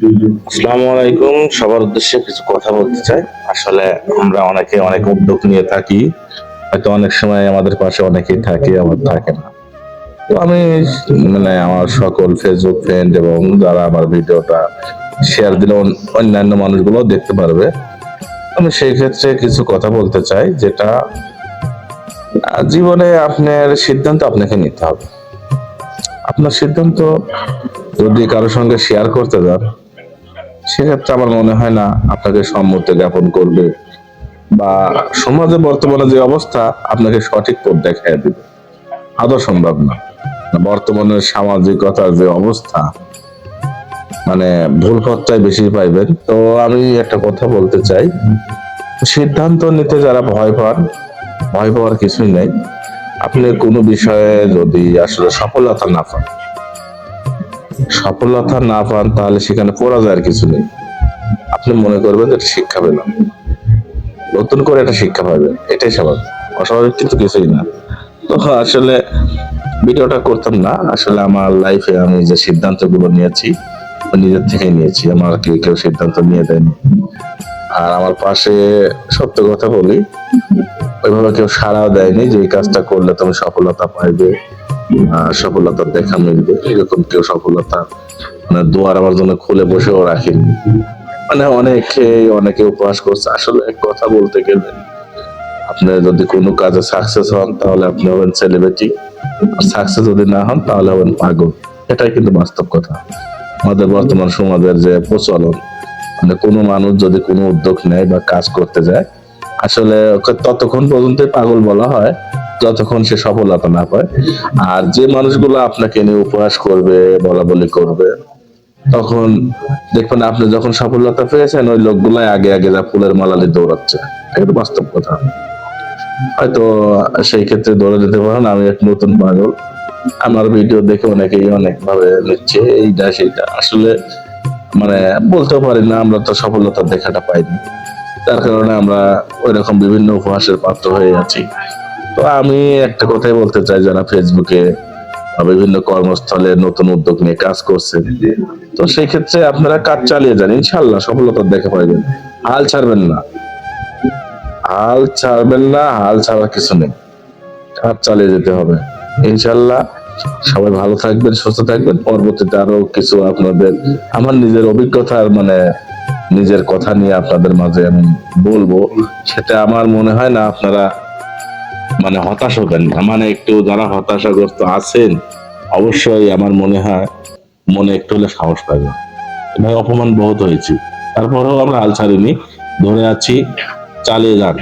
আসসালামু আলাইকুম। সবার উদ্দেশ্যে কিছু কথা বলতে চাই। আসলে আমরা অনেকে অনেক উদ্যোগ নিয়ে থাকি। হয়তো অনেক সময় আমাদের পাশে অনেকেই থাকে, আবার থাকে না। তো আমি মানে আমার সকল ফেসবুক ফ্রেন্ড এবং যারা আমার ভিডিওটা শেয়ার দিলে অন্যান্য মানুষগুলো দেখতে পারবে। আমি সেই ক্ষেত্রে কিছু কথা বলতে চাই, যেটা জীবনে আপনার সিদ্ধান্ত আপনাকে নিতে হবে। আপনার সিদ্ধান্ত যদি কারোর সঙ্গে শেয়ার করতে যান সেক্ষেত্রে আমার মনে হয় না আপনাকে সম্মতি জ্ঞাপন করবে বা সমাজে বর্তমানে যে অবস্থা, আপনাকে সঠিক পথ দেখায় দিবে। আদৌ সম্ভব না। বর্তমানের সামাজিকতার যে অবস্থা মানে ভুল পথটাই বেশি পাইবেন। তো আমি একটা কথা বলতে চাই, সিদ্ধান্ত নিতে যারা ভয় পান, ভয় পাওয়ার কিছুই নেই। আপনি কোনো বিষয়ে যদি আসলে সফলতা না পান সফলতা না পান তাহলে সেখানে পরাজয়ের কিছু নেই। আপনি মনে করবেন এটা শিক্ষা পেলাম। নতুন করে একটা শিক্ষা পাবেন। এটাই স্বাভাবিক। অস্বাভাবিক কিন্তু কিছুই না। তো আসলে ভিডিওটা করতাম না। আসলে আমার লাইফে আমি যে সিদ্ধান্তগুলো নিয়েছি নিজের থেকে নিয়েছি। আমার কেউ কেউ সিদ্ধান্ত নিয়ে দেয়নি। আর আমার পাশে সত্য কথা বলি, ওইভাবে কেউ সাড়াও দেয়নি যে এই কাজটা করলে তুমি সফলতা পাইবে। সফলতার দেখা মিলবে। এরকম কেউ সফলতা মানে দুয়ার আমার জন্য খুলে বসেও রাখেনি। মানে অনেকে অনেকে উপহাস করছে। আসলে এক কথা বলতে গেলে, আপনি যদি কোনো কাজে সাকসেস হন, তাহলে আপনি হবেন সেলিব্রিটি সাকসেস যদি না হন, তাহলে হবেন পাগল। এটাই কিন্তু বাস্তব কথা। আমাদের বর্তমান সমাজের যে প্রচলন মানে কোনো মানুষ যদি কোনো উদ্যোগ নেয় বা কাজ করতে যায়, আসলে ততক্ষণ পর্যন্ত পাগল বলা হয়। যতক্ষণ সে সফলতা না পায়, আর যে মানুষগুলো আপনাকে নিয়ে উপহাস করবে, বলা বলি করবে, তখন দেখবেন আপনি যখন সফলতা পেয়েছেন, ওই লোকগুলাই আগে আগে যা ফুলের মালালি দৌড়াচ্ছে। এটা বাস্তব কথা। হয়তো সেই ক্ষেত্রে দৌড়ে যেতে পারেন, আমি এক নতুন পাগল। আমার ভিডিও দেখে অনেকেই অনেক ভাবে নিচ্ছে, এইটা সেইটা। আসলে মানে বলতেও পারি না, আমরা তো সফলতার দেখাটা পাইনি। তার কারণে আমরা ওই রকম বিভিন্ন উপহাসের পাত্র হয়ে আছি। তো আমি একটা কথাই বলতে চাই, যারা ফেসবুকে বিভিন্ন কর্মস্থলে নতুন উদ্যোগ নিয়ে কাজ করছেন তো সেই ক্ষেত্রে আপনারা কাজ চালিয়ে যান ইনশাল্লাহ সফলতার দেখা পাইবেন হাল ছাড়বেন না। হাল ছাড়বেন না, হাল ছাড়ার কিছু নেই। কাজ চালিয়ে যেতে হবে। ইনশাল্লাহ সবাই ভালো থাকবেন, সুস্থ থাকবেন। পরবর্তীতে আরও কিছু আপনাদের, আমার নিজের অভিজ্ঞতার মানে নিজের কথা নিয়ে আপনাদের মাঝে আমি বলব। সেটা আমার মনে হয় না আপনারা মানে হতাশ হবেন না। মানে একটু যারা হতাশাগ্রস্ত আছেন, অবশ্যই আমার মনে হয় মনে একটু হলে সাহস পাবে। ভাই, অপমান বহুত হয়েছি। তারপরেও আমরা আল ছাড়িনি। ধরে আছি, চালিয়ে যান।